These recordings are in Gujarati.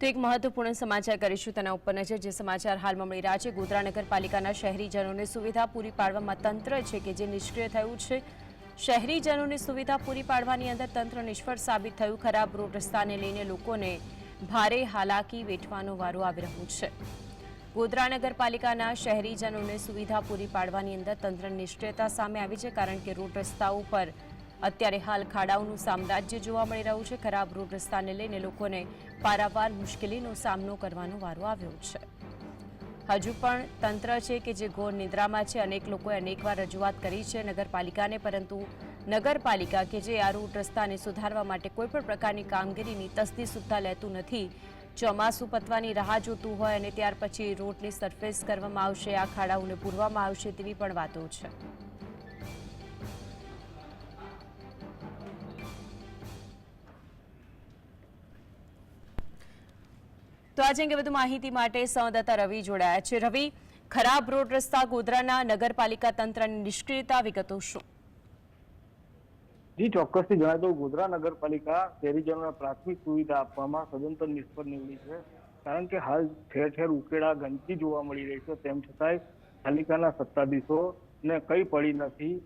તો એક મહત્વપૂર્ણ સમાચાર કરીશું તેના ઉપર નજર, જે સમાચાર હાલમાં મળી રહ્યા છે. ગોધરા નગરપાલિકાના શહેરીજનોને સુવિધા પૂરી પાડવામાં તંત્ર છે કે જે નિષ્ક્રિય થયું છે. શહેરીજનોને સુવિધા પૂરી પાડવાની અંદર તંત્ર નિષ્ફળ સાબિત થયું. ખરાબ રોડ રસ્તાને લઈને લોકોને ભારે હાલાકી વેઠવાનો વારો આવી રહ્યો છે. ગોધરા નગરપાલિકાના શહેરીજનોને સુવિધા પૂરી પાડવાની અંદર તંત્ર નિષ્ક્રિયતા સામે આવી છે, કારણ કે રોડ રસ્તાઓ પર અત્યારે હાલ ખાડાઓનું સામ્રાજ્ય જોવા મળી રહ્યું છે. ખરાબ રોડ રસ્તાને લઈને લોકોને પારાવાર મુશ્કેલીનો સામનો કરવાનો વારો આવ્યો છે. હજુ પણ તંત્ર છે કે જે ઘોર નિદ્રામાં છે. અનેક લોકોએ અનેકવાર રજૂઆત કરી છે નગરપાલિકાને, પરંતુ નગરપાલિકા કે જે આ રૂટ રસ્તાને સુધારવા માટે કોઈપણ પ્રકારની કામગીરીની તસ્દી સુદ્ધા લેતું નથી. ચોમાસું પતવાની રાહ જોતું હોય અને ત્યાર પછી રોડની સરફેસ કરવામાં આવશે, આ ખાડાઓને પૂરવામાં આવશે તેવી પણ વાતો છે. તો આજે અંગે વધુ માહિતી માટે સંવાદદાતા રવિ જોડાયા છે. રવિ, ખરાબ રોડ રસ્તા ગોધરાના નગરપાલિકા તંત્રની નિષ્ક્રિયતા વિગતો શું? જી, ચોક્કસથી જણાય તો ગોધરા નગરપાલિકા શહેરીજનોને પ્રાથમિક સુવિધા આપવામાં સદંતર નિષ્ફળ નીવડી છે. કારણ કે હાલ ઠેર ઠેર ઉકેડા ગંદકી જોવા મળી રહી છે. તેમ છતાંય પાલિકાના સત્તાધીશો ને કઈ પડી નથી.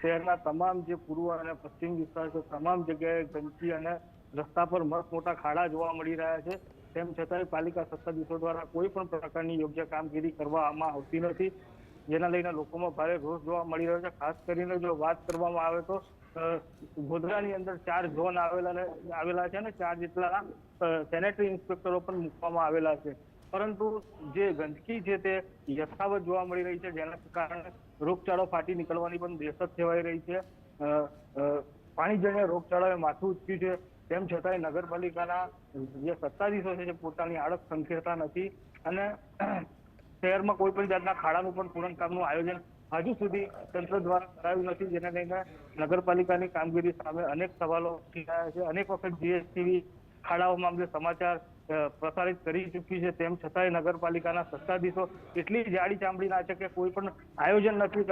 શહેરના તમામ જે પૂર્વ અને પશ્ચિમ વિસ્તાર છે, તમામ જગ્યાએ ગંદકી અને રસ્તા પર મસ્ત મોટા ખાડા જોવા મળી રહ્યા છે. તેમ છતાંય પાલિકા સત્તાધીશો દ્વારા કોઈ પણ પ્રકારની યોગ્ય કામગીરી કરવામાં આવતી નથી. જેના લઈને લોકોમાં ભારે રોષ જોવા મળી રહ્યો છે. ખાસ કરીને જો વાત કરવામાં આવે તો ગોધરાની અંદર ચાર ઝોન આવેલા આવેલા છે અને ચાર જેટલા સેનેટરી ઇન્સ્પેક્ટરો પણ મૂકવામાં આવેલા છે. પરંતુ જે ગંદકી છે તે યથાવત જોવા મળી રહી છે. જેના કારણે રોગચાળો ફાટી નીકળવાની પણ દહેશત સેવાઈ રહી છે. પાણીજન્ય રોગચાળાએ માથું ઉચક્યું છે. તેમ છતાંય નગરપાલિકાના જે સત્તાધીશો છે જે પોતાની આડક સંખેરતા નથી અને શહેરમાં કોઈ પણ જાતના ખાડાનું પણ પૂરણકામનું આયોજન હજુ સુધી તંત્ર દ્વારા કરાયું નથી. જેને લઈને નગરપાલિકાની કામગીરી સામે અનેક સવાલો છે. અનેક વખત જીએસટીવી ખાડાઓ મામલે સમાચાર પ્રસારિત કરી ચૂકી છે. તેમ છતાંય નગરપાલિકાના સત્તાધીશો એટલી જાડી ચામડીના છે કે કોઈ પણ આયોજન નથી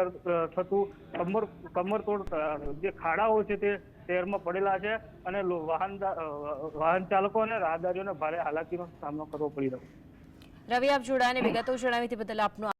થતું. કમર કમરતોડ જે ખાડાઓ છે તે શહેરમાં પડેલા છે અને વાહન વાહન ચાલકો અને રાહદારીઓને ભારે હાલાકીનો સામનો કરવો પડી રહ્યો રવિ, આપ જોડાને વિગતો જણાવી તે બદલ આપનો